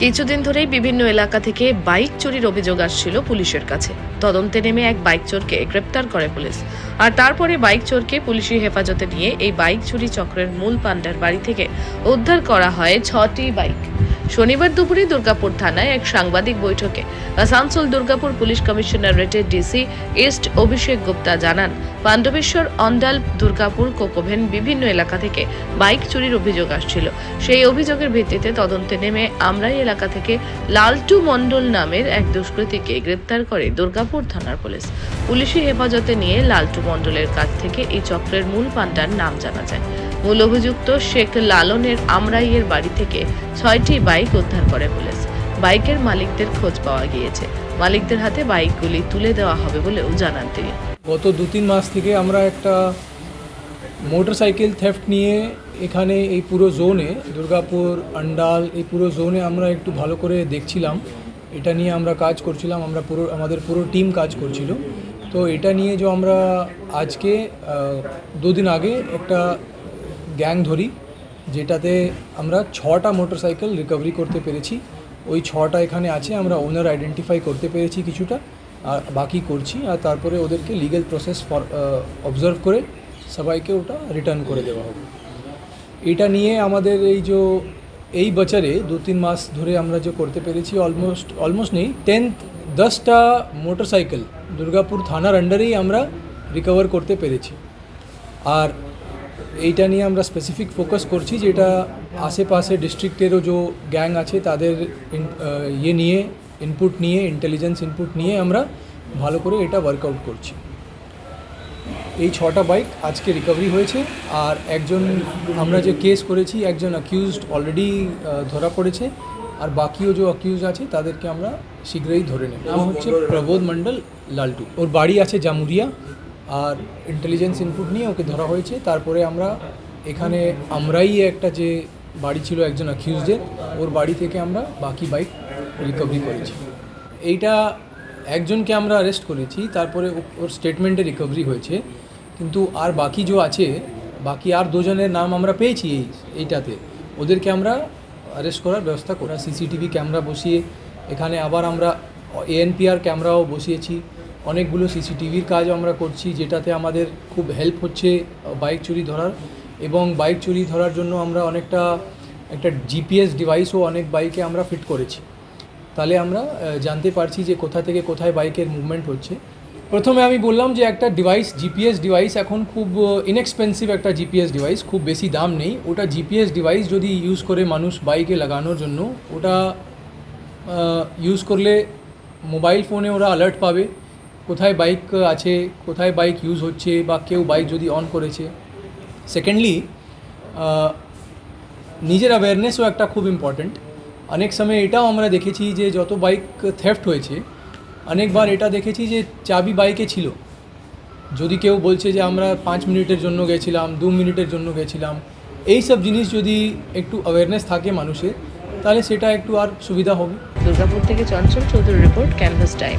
কিছুদিন ধরেই বিভিন্ন এলাকা থেকে বাইক চুরির অভিযোগ আসছিল পুলিশের কাছে। তদন্তে নেমে এক বাইক চোরকে গ্রেপ্তার করে পুলিশ। আর তারপরে বাইক চোরকে পুলিশি হেফাজতে নিয়ে এই বাইক চুরি চক্রের মূল পান্ডার বাড়ি থেকে উদ্ধার করা হয় ছটি বাইক। শনিবার দুপুরে দুর্গাপুর থানায় এক সাংবাদিক বৈঠকে আসানসোল দুর্গাপুর পুলিশ কমিশনারেটের ডিসি ইস্ট অভিষেক গুপ্তা জানান, পাণ্ডবেশ্বর অন্ডাল দুর্গাপুর কোকোভেন বিভিন্ন এলাকা থেকে বাইক চুরির অভিযোগ আসছিল। সেই অভিযোগের ভিত্তিতে তদন্তে নেমে আমরাই এলাকা থেকে লালটু মণ্ডল নামের এক দুষ্কৃতীকে গ্রেপ্তার করে দুর্গাপুর থানার পুলিশ। পুলিশি হেফাজতে নিয়ে লালটু মণ্ডলের কাছ থেকে এই চক্রের মূল পান্ডার নাম জানা যায়। মূল অভিযুক্ত শেখ লালনের আমরাইয়ের বাড়ি থেকে ছয়টি বাইক উদ্ধার করে পুলিশ। বাইকের মালিকদের খোঁজ পাওয়া গিয়েছে। মালিকদের হাতে বাইকগুলি তুলে দেওয়া হবে বলেও জানান তিনি। গত দু তিন মাস থেকে আমরা একটা মোটরসাইকেল থেফট নিয়ে এখানে এই পুরো জোনে, দুর্গাপুর, আন্ডাল, এই পুরো জোনে আমরা একটু ভালো করে দেখছিলাম। এটা নিয়ে আমরা কাজ করছিলাম, আমরা পুরো, আমাদের পুরো টিম কাজ করছিল। তো এটা নিয়ে যে আমরা আজকে দুদিন আগে একটা গ্যাং ধরি, যেটাতে আমরা ছটা মোটরসাইকেল রিকভারি করতে পেরেছি। ওই ছটা এখানে আছে, আমরা ওনার আইডেন্টিফাই করতে পেরেছি কিছুটা, আর বাকি করছি, আর তারপরে ওদেরকে লিগ্যাল প্রসেস ফর অবজার্ভ করে সবাইকে ওটা রিটার্ন করে দেওয়া হবে। এটা নিয়ে আমাদের এই যে, এই বছরে দু তিন মাস ধরে আমরা যে করতে পেরেছি অলমোস্ট অলমোস্ট নেই টেন্থ দশটা মোটরসাইকেল দুর্গাপুর থানার আন্ডারেই আমরা রিকভার করতে পেরেছি। আর এইটা নিয়ে আমরা স্পেসিফিক ফোকাস করছি যেটা আশেপাশে ডিস্ট্রিক্টেরও যে গ্যাং আছে, তাদের ইয়ে নিয়ে ইনপুট নিয়ে ইন্টেলিজেন্স ইনপুট নিয়ে আমরা ভালো করে এটা ওয়ার্কআউট করছি। এই ছটা বাইক আজকে রিকভারি হয়েছে, আর একজন, আমরা যে কেস করেছি, একজন অ্যাকিউজড অলরেডি ধরা পড়েছে, আর বাকিও যে অ্যাকিউজ আছে, তাদেরকে আমরা শীঘ্রই ধরে নেব। নাম হচ্ছে প্রবোধ মণ্ডল লালটু। ওর বাড়ি আছে জামুরিয়া। আর ইন্টেলিজেন্স ইনপুট নিয়ে ওকে ধরা হয়েছে। তারপরে আমরা এখানে আমরাই একটা যে বাড়ি ছিল একজন অ্যাকিউজদের ওর বাড়ি থেকে আমরা বাকি বাইক রিকভারি করেছি। এইটা একজনকে আমরা অ্যারেস্ট করেছি, তারপরে ওর স্টেটমেন্টে রিকভারি হয়েছে। কিন্তু আর বাকি যে আছে, বাকি আর দুজনের নাম আমরা পেয়েছি এই এইটাতে। ওদেরকে আমরা অ্যারেস্ট করার ব্যবস্থা করা সিসিটিভি ক্যামেরা বসিয়ে এখানে আবার আমরা এএনপিআর ক্যামেরাও বসিয়েছি। অনেকগুলো সিসিটিভির কাজ আমরা করছি, যেটাতে আমাদের খুব হেল্প হচ্ছে বাইক চুরি ধরার। এবং বাইক চুরি ধরার জন্য আমরা অনেকটা, একটা জিপিএস ডিভাইসও অনেক বাইকে আমরা ফিট করেছি। তাহলে আমরা জানতে পারছি যে কোথা থেকে কোথায় বাইকের মুভমেন্ট হচ্ছে। প্রথমে আমি বললাম যে একটা ডিভাইস জিপিএস ডিভাইস এখন খুব ইনএক্সপেন্সিভ একটা জিপিএস ডিভাইস খুব বেশি দাম নেই। ওটা জিপিএস ডিভাইস যদি ইউজ করে মানুষ বাইকে লাগানোর জন্য, ওটা ইউজ করলে মোবাইল ফোনে ওরা অ্যালার্ট পাবে। কোথায় বাইক আছে, কোথায় বাইক ইউজ হচ্ছে বা কেউ বাইক যদি অন করেছে। সেকেন্ডলি নিজের অ্যাওয়ারনেসও একটা খুব ইম্পর্ট্যান্ট অনেক সময় এটাও আমরা দেখেছি যে যত বাইক থেফট হয়েছে, অনেকবার এটা দেখেছি যে চাবি বাইকে ছিল। যদি কেউ বলছে যে আমরা পাঁচ মিনিটের জন্য গেছিলাম, দু মিনিটের জন্য গেছিলাম, এই সব জিনিস যদি একটু অ্যাওয়ারনেস থাকে মানুষের, তাহলে সেটা একটু আর সুবিধা হবে। দুর্গাপুর থেকে Chanchal Chowdhury report canvas time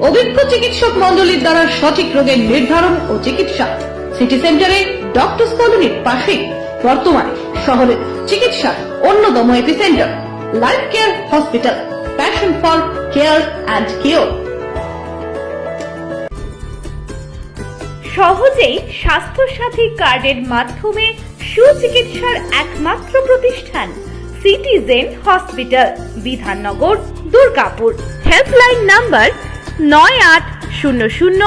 অভিজ্ঞ চিকিৎসক মন্ডলীর দ্বারা সঠিক রোগের নির্ধারণ ও চিকিৎসা। সিটি সেন্টারে ডক্টর কলোনির পাশেই বর্তমানে শহরের চিকিৎসার অন্যতম epicentre life care hospital passion for care and cure সহজেই স্বাস্থ্যসাথী কার্ডের মাধ্যমে সুচিকিৎসার একমাত্র প্রতিষ্ঠান citizen hospital Bidhannagar, Durgapur. Helpline number নয় আট শূন্য শূন্য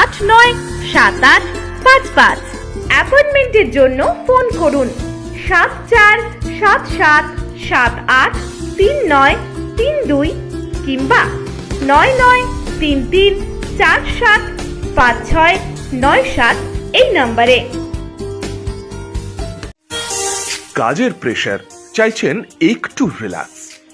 আট নয় সাত আট পাঁচ পাঁচ। অ্যাপয়েন্টমেন্টের জন্য ফোন করুন। সাত চার সাত সাত সাত আট তিন নয় তিন দুই কিংবা নয় নয় তিন তিন চার সাত পাঁচ ছয় নয় সাত এই নম্বরে। কাজের প্রেশার চাইছেন একটু relax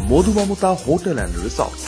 Madhu Mamata hotel and resort